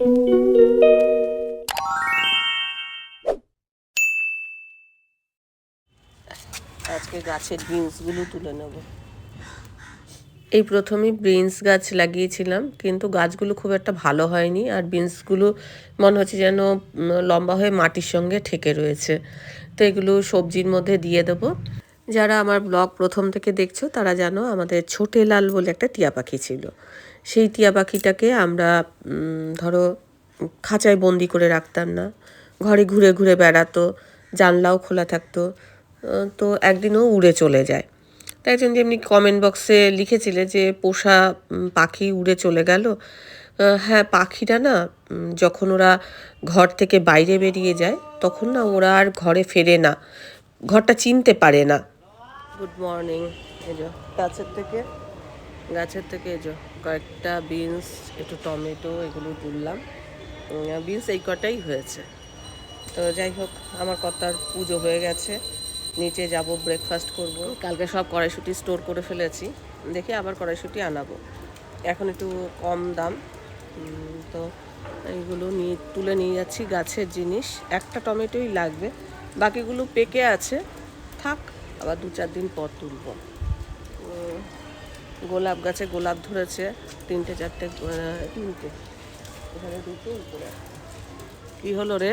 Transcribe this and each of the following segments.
আজকে গাছের বিনসগুলো তুলে নেব। এই প্রথমেই বিনস গাছ লাগিয়েছিলাম, কিন্তু গাছগুলো খুব একটা ভালো হয়নি আর বিনসগুলো মনে হচ্ছে যেন লম্বা হয়ে মাটির সঙ্গে ঠেকে রয়েছে। তো এগুলো সবজির মধ্যে দিয়ে দেবো। যারা আমার ব্লগ প্রথম থেকে দেখছ, তারা জানো আমাদের ছোটে লাল বলে একটা টিয়া পাখি ছিল। সেই টিয়া পাখিটাকে আমরা ধরো, খাঁচায় বন্দি করে রাখতাম না। ঘরে ঘুরে ঘুরে বেড়াতো, জানলাও খোলা থাকতো তো একদিনও উড়ে চলে যায়। তো একজন যেমনি কমেন্ট বক্সে লিখেছিলে যে, পোষা পাখি উড়ে চলে গেল। হ্যাঁ পাখিরা না যখন ওরা ঘর থেকে বাইরে বেরিয়ে যায়, তখন না ওরা আর ঘরে ফেরে না। ঘরটা চিনতে পারে না। গুড মর্নিং এজো গাছের থেকে গাছের থেকে এজো কয়েকটা বিনস, একটু টমেটো, এগুলো তুললাম। বিনস এই কটাই হয়েছে। তো যাই হোক, আমার কর্তার পুজো হয়ে গেছে। নিচে যাব ব্রেকফাস্ট করব। কালকে সব কড়াইশুটি স্টোর করে ফেলেছি। দেখি আবার কড়াইশুটি আনাবো। এখন একটু কম দাম। তো এইগুলো নিয়ে, তুলে নিয়ে যাচ্ছি গাছের জিনিস। একটা টমেটোই লাগবে। বাকিগুলো পেকে আছে। থাক, আবার দু চার দিন পর তুলব। গোলাপ গাছে গোলাপ ধরেছে, তিনটে, চারটে তিনটে। এখানে দুটো কি হলো রে?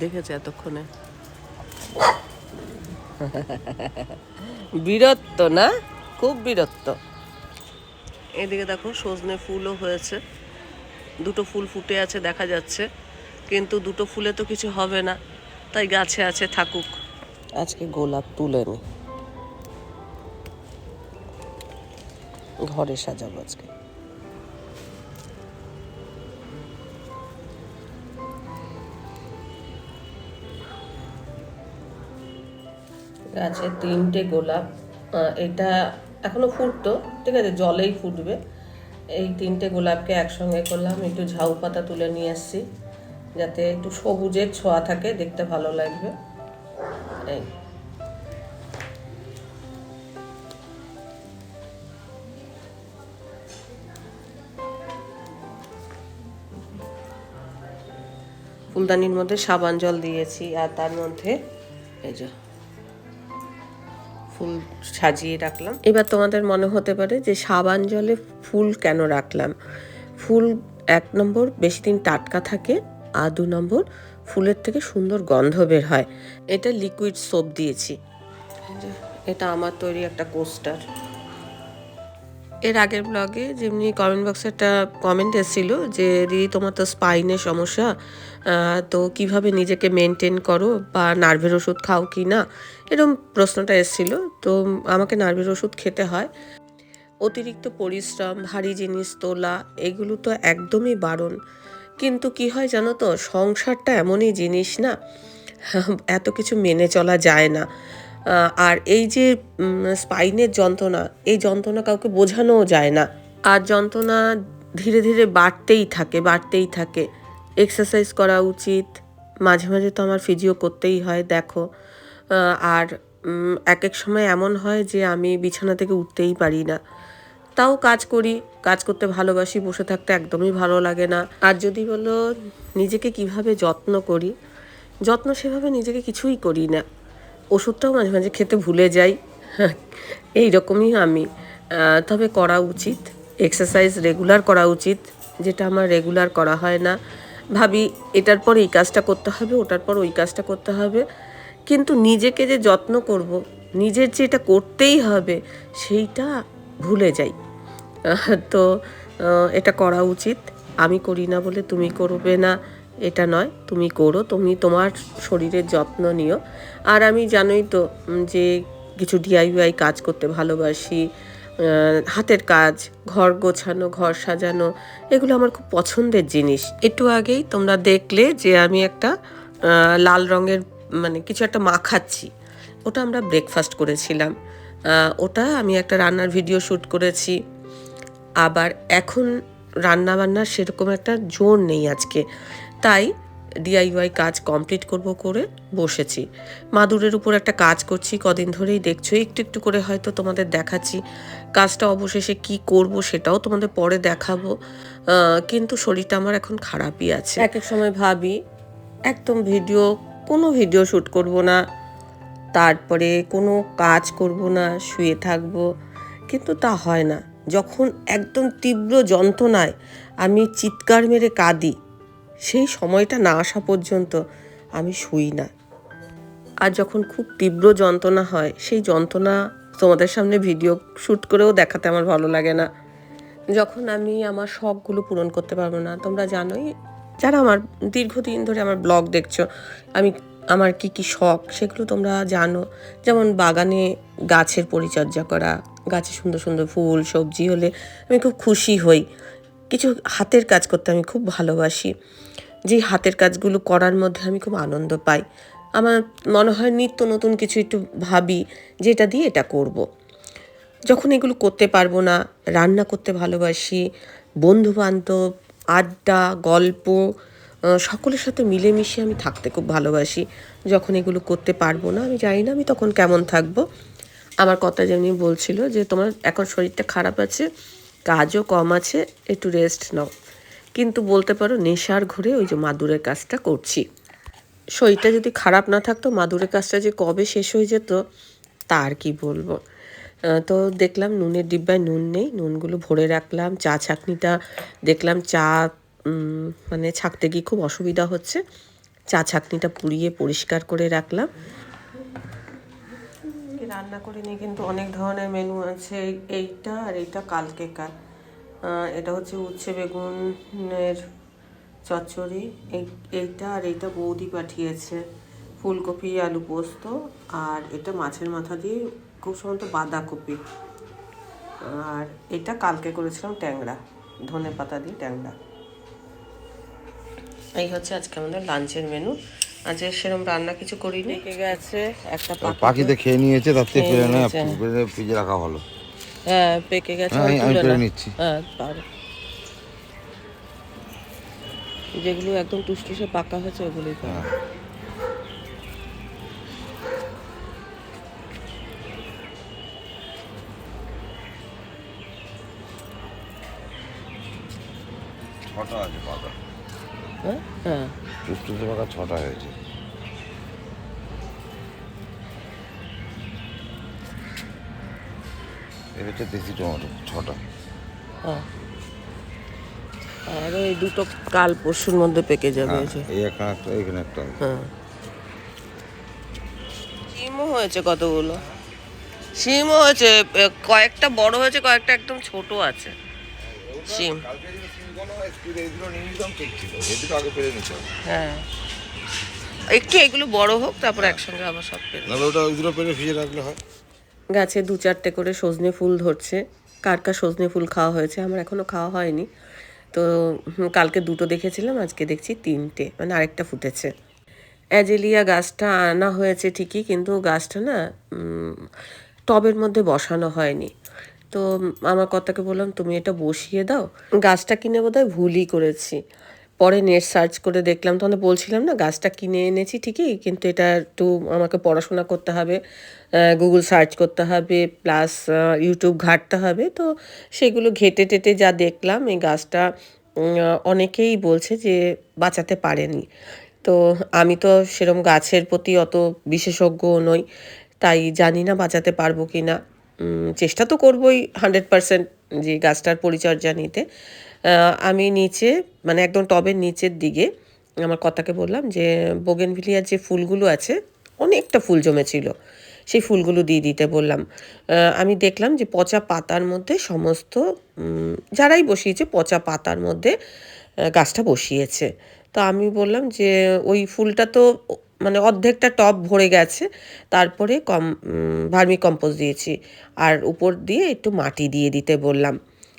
দেখেছে এতক্ষণে। বীরত্ব না? খুব বীরত্ব এদিকে দেখো সজনে ফুলও হয়েছে। দুটো ফুল ফুটে আছে, দেখা যাচ্ছে। কিন্তু দুটো ফুলে তো কিছু হবে না। তাই গাছে আছে, থাকুক। আজকে গোলাপ তুলে নি ঘরে সাজাবো আজকে। গাছে তিনটে গোলাপ এটা এখনও ফুটতো, ঠিক আছে, জলেই ফুটবে। এই তিনটে গোলাপকে একসঙ্গে করলাম, একটু ঝাউ পাতা তুলে নিয়ে আসছি, যাতে একটু সবুজের ছোঁয়া থাকে, দেখতে ভালো লাগবে। এই। ফুলদানির মধ্যে সাবান জল দিয়েছি আর তার মধ্যে এই যে ফুল সাজিয়ে রাখলাম। এবার তোমাদের মনে হতে পারে যে সাবান জলে ফুল কেন রাখলাম? ফুল এক নম্বর বেশি দিন টাটকা থাকে আর দু নম্বর ফুলের থেকে সুন্দর গন্ধ বের হয়। এটা লিকুইড সোপ দিয়েছি। এটা আমার তৈরি একটা কোস্টার এর আগের ব্লগে যেমনি কমেন্ট বক্সে একটা কমেন্ট এসেছিল যে, দিদি, তোমার তো স্পাইনের সমস্যা তো কীভাবে নিজেকে মেনটেন করো বা নার্ভের ওষুধ খাও কি না? এরকম প্রশ্নটা এসেছিল। তো আমাকে নার্ভের ওষুধ খেতে হয়। অতিরিক্ত পরিশ্রম, ভারী জিনিস তোলা, এগুলো তো একদমই বারণ। কিন্তু কি হয় জানো তো, সংসারটা এমনই জিনিস না, এত কিছু মেনে চলা যায় না। আর এই যে স্পাইনের যন্ত্রণা, এই যন্ত্রণা কাউকে বোঝানোও যায় না। আর যন্ত্রণা ধীরে ধীরে বাড়তেই থাকে বাড়তেই থাকে। এক্সারসাইজ করা উচিত। মাঝে মাঝে তো আমার ফিজিও করতেই হয়, দেখো। আর এক এক সময় এমন হয় যে, আমি বিছানা থেকে উঠতেই পারি না। তাও কাজ করি, কাজ করতে ভালোবাসি, বসে থাকতে একদমই ভালো লাগে না। আর যদি বলো, নিজেকে কীভাবে যত্ন করি, যত্ন সেভাবে নিজেকে কিছুই করি না। ওষুধটাও মাঝে মাঝে খেতে ভুলে যাই। এই রকমই আমি তবে করা উচিত। এক্সারসাইজ রেগুলার করা উচিত, যেটা আমার রেগুলার করা হয় না। ভাবি, এটার পর এই কাজটা করতে হবে, ওটার পর ওই কাজটা করতে হবে। কিন্তু নিজেকে যে যত্ন করব, নিজের যে এটা করতেই হবে, সেইটা ভুলে যাই। তো এটা করা উচিত। আমি করি না বলে তুমি করবে না। এটা নয়, তুমি করো, তুমি তোমার শরীরের যত্ন নিও। আর আমি জানোই তো যে কিছু ডিআইওয়াই কাজ করতে ভালোবাসি হাতের কাজ, ঘর গোছানো, ঘর সাজানো, এগুলো আমার খুব পছন্দের জিনিস। একটু আগেই তোমরা দেখলে যে আমি একটা লাল রঙের মানে কিছু একটা মাখাচ্ছি। ওটা আমরা ব্রেকফাস্ট করেছিলাম। ওটা আমি একটা রান্নার ভিডিও শ্যুট করেছি। আবার এখন রান্নাবান্নার সেরকম একটা জোর নেই আজকে। তাই ডিআইওয়াই কাজ কমপ্লিট করব করে বসেছি। মাদুরের উপর একটা কাজ করছি, কদিন ধরেই দেখছ, একটু একটু করে হয়তো তোমাদের দেখাচ্ছি, কাজটা অবশেষে কি করব সেটাও তোমাদের পরে দেখাবো। কিন্তু শরীরটা আমার এখন খারাপই আছে। এক এক সময় ভাবি, একদম ভিডিও কোনো ভিডিও শ্যুট করব না, তারপরে কোনো কাজ করব না, শুয়ে থাকব, কিন্তু তা হয় না। যখন একদম তীব্র যন্ত্রণায় আমি চিৎকার মেরে কাঁদি সেই সময়টা না আসা পর্যন্ত আমি শুই না। আর যখন খুব তীব্র যন্ত্রণা হয়, সেই যন্ত্রণা তোমাদের সামনে ভিডিও শ্যুট করেও দেখাতে আমার ভালো লাগে না। যখন আমি আমার শখগুলো পূরণ করতে পারব না, তোমরা জানোই, যারা আমার দীর্ঘদিন ধরে আমার ব্লগ দেখছ, আমি আমার কি কি শখ সেগুলো তোমরা জানো। যেমন বাগানে গাছের পরিচর্যা করা, গাছে সুন্দর সুন্দর ফুল, সবজি হলে আমি খুব খুশি হই। কিছু হাতের কাজ করতে আমি খুব ভালোবাসি। যে হাতের কাজগুলো করার মধ্যে আমি খুব আনন্দ পাই। আমার মনে হয় নিত্য নতুন কিছু একটু ভাবি যে এটা দিয়ে এটা করব। যখন এগুলো করতে পারব না, রান্না করতে ভালোবাসি বন্ধু বান্ধব আড্ডা, গল্প সকলের সাথে মিলেমিশে আমি থাকতে খুব ভালোবাসি। যখন এগুলো করতে পারব না, আমি জানি না আমি তখন কেমন থাকব। আমার কথা যেমনি বলছিল যে তোমার এখন শরীরটা খারাপ আছে কাজও কম আছে, একটু রেস্ট নাও। কিন্তু বলতে পারো নেশার ঘরে ওই যে মাদুরের কাজটা করছি। শরীরটা যদি খারাপ না থাকতো, মাদুরের কাজটা যে কবে শেষ হয়ে যেত, তার কি বলব? তো দেখলাম নুনের ডিব্বায় নুন নেই, নুনগুলো ভরে রাখলাম, চা ছাঁকনিটা দেখলাম, চা মানে ছাঁকতে গিয়ে খুব অসুবিধা হচ্ছে। চা ছাঁকনিটা পুড়িয়ে পরিষ্কার করে রাখলাম। রান্না করে নিয়ে কিন্তু অনেক ধরনের মেনু আছে। এই- এইটা আর এইটা কালকেকার এটা হচ্ছে উচ্ছে বেগুনের চচ্চড়ি। এই, এইটা আর এইটা বৌদি পাঠিয়েছে। ফুলকপি, আলু পোস্ত আর এটা মাছের মাথা দিয়ে খুব সম্ভবত বাঁধাকপি। আর এটা কালকে করেছিলাম ট্যাংরা ধনে পাতা দিয়ে ট্যাংরা। এই হচ্ছে আজকে আমাদের লাঞ্চের মেনু আজকে সেরকম রান্না কিছু করিনি গেছে একটা পাখি পাখিতে খেয়ে নিয়েছে তার থেকে পেরে না ফ্রিজে রাখা ভালো হ্যাঁ পেকে গেছে হ্যাঁ, আমি। নিচ্ছি। হ্যাঁ পারো যেগুলো একদম টুসটুসে পাকা হয়েছে ওগুলোই পারো হ্যাঁ। আছে পাকা হ্যাঁ। হ্যাঁ টুসটুসে পাকা ছটা হয়েছে। এটা হচ্ছে দেশি টমেটো ছটা। হ্যাঁ। আর ওই দুটো কাল পরশুর মধ্যে পেকে যাবে এই যে। এখানে একটা এখানে একটা হ্যাঁ। শিমও হয়েছে কতগুলো? শিমও হয়েছে কয়েকটা বড় হয়েছে কয়েকটা একদম ছোট আছে। হ্যাঁ। একটু এগুলো বড় হোক তারপর একসঙ্গে আবার সব পেরে ওটা ওইগুলো পেরে ফ্রিজে রাখলে হয়। গাছে দু চারটে করে সজনে ফুল ধরছে। কার কার সজনে ফুল খাওয়া হয়েছে আমার এখনও খাওয়া হয়নি। তো কালকে দুটো দেখেছিলাম আজকে দেখছি তিনটে মানে আরেকটা ফুটেছে। অ্যাজেলিয়া গাছটা আনা হয়েছে ঠিকই কিন্তু গাছটা না টবের মধ্যে বসানো হয়নি। তো আমার কর্তাকে বললাম, তুমি এটা বসিয়ে দাও। গাছটা কিনে বোধহয় ভুলই করেছি। পরে নেট সার্চ করে দেখলাম, তখন বলছিলাম না, গাছটা কিনে এনেছি ঠিকই, কিন্তু এটা একটু আমাকে পড়াশোনা করতে হবে গুগল সার্চ করতে হবে প্লাস ইউটিউব ঘাঁটতে হবে। তো সেগুলো ঘেটে টেটে যা দেখলাম, এই গাছটা অনেকেই বলছে যে বাঁচাতে পারেনি। তো আমি তো সেরম গাছের প্রতি অত বিশেষজ্ঞ নই, তাই জানি না বাঁচাতে পারব কি না চেষ্টা তো করবোই হান্ড্রেড পারসেন্ট যে গাছটার পরিচর্যা নিতে। আমি নিচে মানে একদম টবের নিচের দিকে আমার কথাকে বললাম যে, বোগেনভিলিয়ার যে ফুলগুলো আছে, অনেকটা ফুল জমেছিল, সেই ফুলগুলো দিয়ে দিতে। বললাম। আমি দেখলাম যে পচা পাতার মধ্যে সমস্ত যারাই বসিয়েছে পচা পাতার মধ্যে গাছটা বসিয়েছে। তো আমি বললাম যে, ওই ফুলটা তো মানে অর্ধেকটা টব ভরে গেছে তারপরে কম ভার্মি কম্পোস্ট দিয়েছি। আর উপর দিয়ে একটু মাটি দিয়ে দিতে বললাম।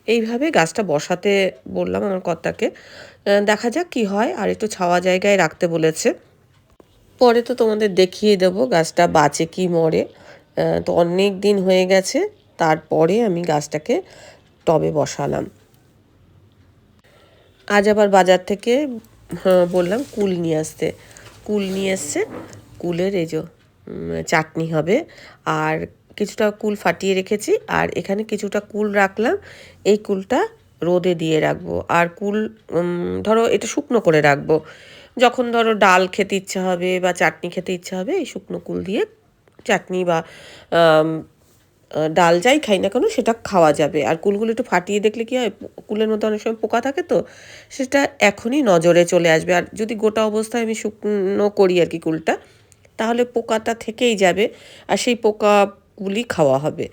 এইভাবে গাছটা বসাতে বললাম আমার কর্তাকে। দেখা যাক কি হয় আর একটু ছাওয়া জায়গায় রাখতে বলেছে। পরে তো তোমাদের দেখিয়ে দেবো গাছটা বাঁচে কি মরে। তো অনেক দিন হয়ে গেছে তারপরে আমি গাছটাকে টবে বসালাম। আজ আবার বাজার থেকে হ্যাঁ, বললাম কুল নিয়ে আসতে। কুল নিয়ে এসছে। কুলের এই যে চাটনি হবে। আর কিছুটা কুল ফাটিয়ে রেখেছি। আর এখানে কিছুটা কুল রাখলাম। এই কুলটা রোদে দিয়ে রাখব। আর কুল ধরো এটা শুকনো করে রাখব। যখন ধরো ডাল খেতে ইচ্ছা হবে বা চাটনি খেতে ইচ্ছা হবে, এই শুকনো কুল দিয়ে চাটনি বা ডাল যাই খাই না কেন সেটা খাওয়া যাবে। আর কুলগুলো একটু ফাটিয়ে দেখলে কি হয়, কুলের মধ্যে অনেক সময় পোকা থাকে তো, সেটা এখনই নজরে চলে আসবে। আর যদি গোটা অবস্থায় আমি শুকনো করি আর কি কুলটা, তাহলে পোকাটা থেকেই যাবে আর সেই পোকাগুলি খাওয়া হবে।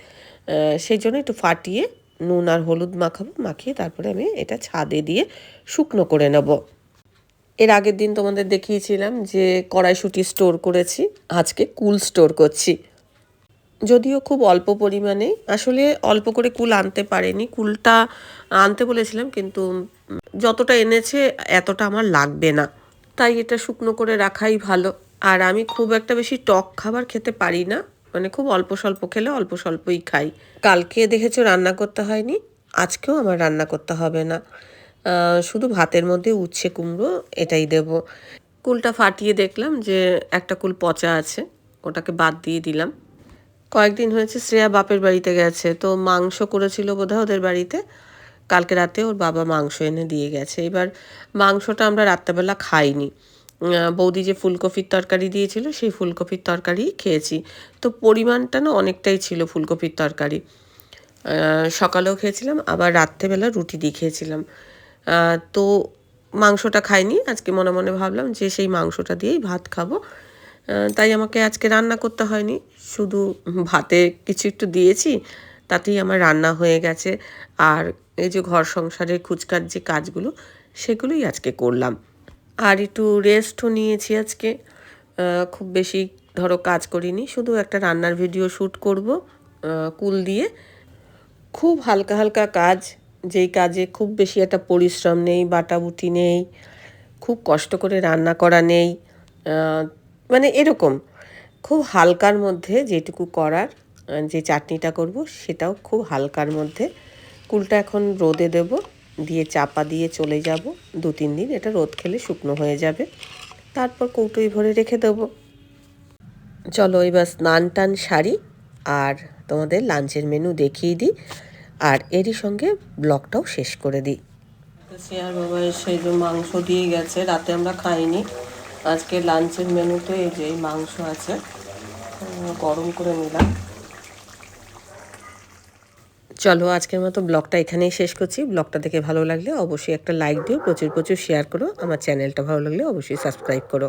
সেই জন্য একটু ফাটিয়ে নুন আর হলুদ মাখাবো, মাখিয়ে তারপরে আমি এটা ছাদে দিয়ে শুকনো করে নেব। এর আগের দিন তোমাদের দেখিয়েছিলাম যে কড়াইশুঁটি স্টোর করেছি, আজকে কুল স্টোর করছি। যদিও খুব অল্প পরিমাণে, আসলে অল্প করে কুল আনতে পারেনি। কুলটা আনতে বলেছিলাম, কিন্তু যতটা এনেছে এতটা আমার লাগবে না। তাই এটা শুকনো করে রাখাই ভালো। আর আমি খুব একটা বেশি টক খাবার খেতে পারি না। মানে খুব অল্প স্বল্প খেলে অল্প স্বল্পই খাই। কালকে দেখেছ রান্না করতে হয়নি? আজকেও আমার রান্না করতে হবে না। শুধু ভাতের মধ্যে উচ্ছে কুমড়ো এটাই দেব। কুলটা ফাটিয়ে দেখলাম যে একটা কুল পচা আছে, ওটাকে বাদ দিয়ে দিলাম। কয়েকদিন হয়েছে শ্রেয়া বাপের বাড়িতে গেছে, তো মাংস করেছিল বোধহয় ওদের বাড়িতে। কালকে রাতে ওর বাবা মাংস এনে দিয়ে গেছে। এবার মাংসটা আমরা রাত্রেবেলা খাইনি। বৌদি যে ফুলকপির তরকারি দিয়েছিল, সেই ফুলকপির তরকারি খেয়েছি। তো পরিমাণটা না অনেকটাই ছিল ফুলকপির তরকারি। সকালেও খেয়েছিলাম, আবার রাত্রেবেলা রুটি দিয়ে খেয়েছিলাম। তো মাংসটা খাইনি। আজকে মনে মনে ভাবলাম যে সেই মাংসটা দিয়েই ভাত খাব। তাই আমাকে আজকে রান্না করতে হয়নি। শুধু ভাতে কিছু একটু দিয়েছি, তাতেই আমার রান্না হয়ে গেছে। আর এই যে ঘর সংসারের খুচকার যে কাজগুলো, সেগুলোই আজকে করলাম। আর একটু রেস্টও নিয়েছি আজকে। খুব বেশি ধরো কাজ করিনি, শুধু একটা রান্নার ভিডিও শ্যুট করব কুল দিয়ে। খুব হালকা হালকা কাজ, যেই কাজে খুব বেশি একটা পরিশ্রম নেই, বাটাবুটি নেই, খুব কষ্ট করে রান্না করা নেই মানে এরকম। খুব হালকার মধ্যে যেটুকু করার যে চাটনিটা করব সেটাও খুব হালকার মধ্যে। কুলটা এখন রোদে দেব, দিয়ে চাপা দিয়ে চলে যাব। দু, তিন দিন এটা রোদ খেলে শুকনো হয়ে যাবে। তারপর কৌটোই ভরে রেখে দেবো। চলো এবার স্নান টান সারি আর তোমাদের লাঞ্চের মেনু দেখিয়ে দিই। আর এরই সঙ্গে ব্লগটাও শেষ করে দিই। শেয়ার বাবা এসে যে মাংস দিয়ে গেছে, রাতে আমরা খাইনি। আজকে লাঞ্চের মেনুতে এই যে মাংস আছে গরম করে নিলাম। চলো আজকের মতো ব্লগটা এখানেই শেষ করছি। ব্লগটা দেখে ভালো লাগলে অবশ্যই একটা লাইক দিও, প্রচুর প্রচুর শেয়ার করো। আমার চ্যানেলটা ভালো লাগলে অবশ্যই সাবস্ক্রাইব করো।